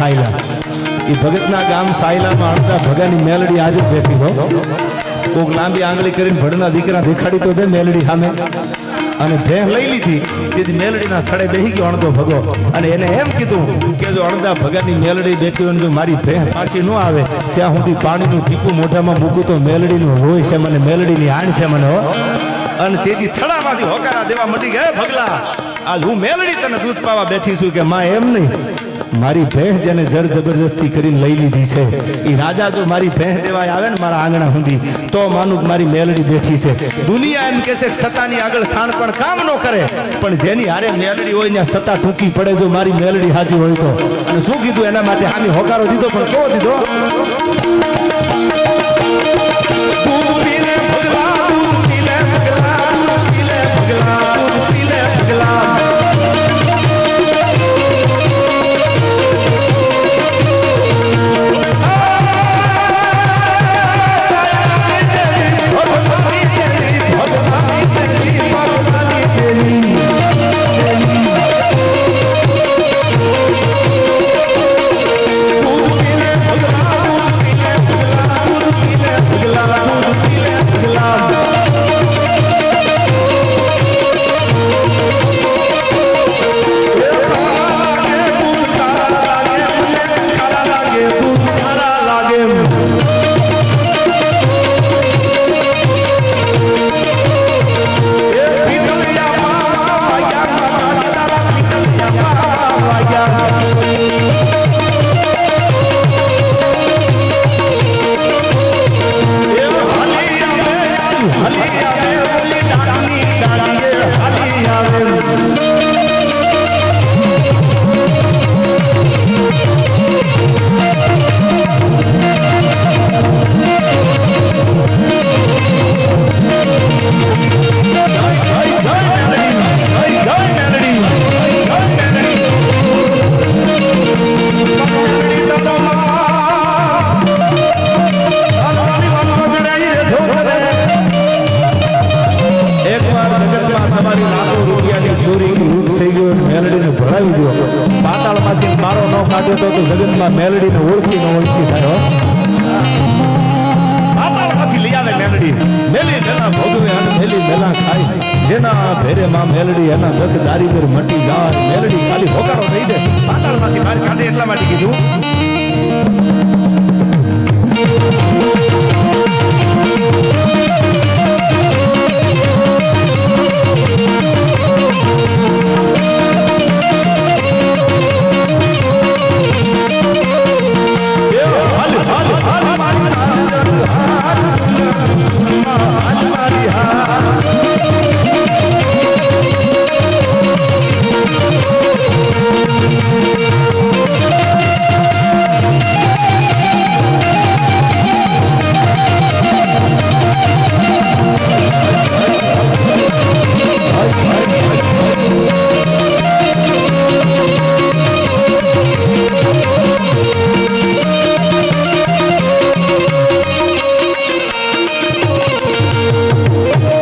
સાયલા. એ ભગતના ગામ સાયલામાં અડધા ભગાની મેલડી આજે જ બેઠી હો. કોક લાંબી આંગળી કરીને ભડના દીકરા દેખાડી તો દે મેલડી સામે. અને ભેહ લઈ લીધી, તેથી મેલડીના સ્થળે બેહી ગયો અણધો ભગો. અને એને એમ કીધું કે જો અણધા ભગાની મેલડી બેઠી હોય જો મારી ભેહ પાછી ન આવે, ત્યાં સુધી પાણીનું ટીપું મોઢામાં મૂકું તો મેલડીનું હોય છે મને, મેલડીની આણ છે મને અને તેથી થડામાંથી હોકારા દેવા મટી ગયા ભગલા, આજ હું મેલડી તને દૂધ પાવા બેઠી છું કે, માં, એમ નહીં. મારી ભેંસ જેને જર જબરજસ્તી કરીને લઈ લીધી છે એ રાજા જો મારી ભેંસ દેવાય આવે ને મારા આંગણા સુધી, તો માનું મારી મેલડી બેઠી છે. દુનિયા એમ કે છે સતાની આગળ સાણ પણ કામ ન કરે, પણ જેની હારે મેલડી હોય ને સતા ટૂંકી પડે જો મારી મેલડી હાજી હોય તો. અને શું કીધું એના માટે? આમી હોકારો દીધો પણ કહો દૂધ? મેલડી. જેના મેલડી એના દખ મટી જાય. મેલડી ખાલી હોકારો થઈ દે પાતાળમાંથી બહાર કાઢે એટલા માટે કીધું.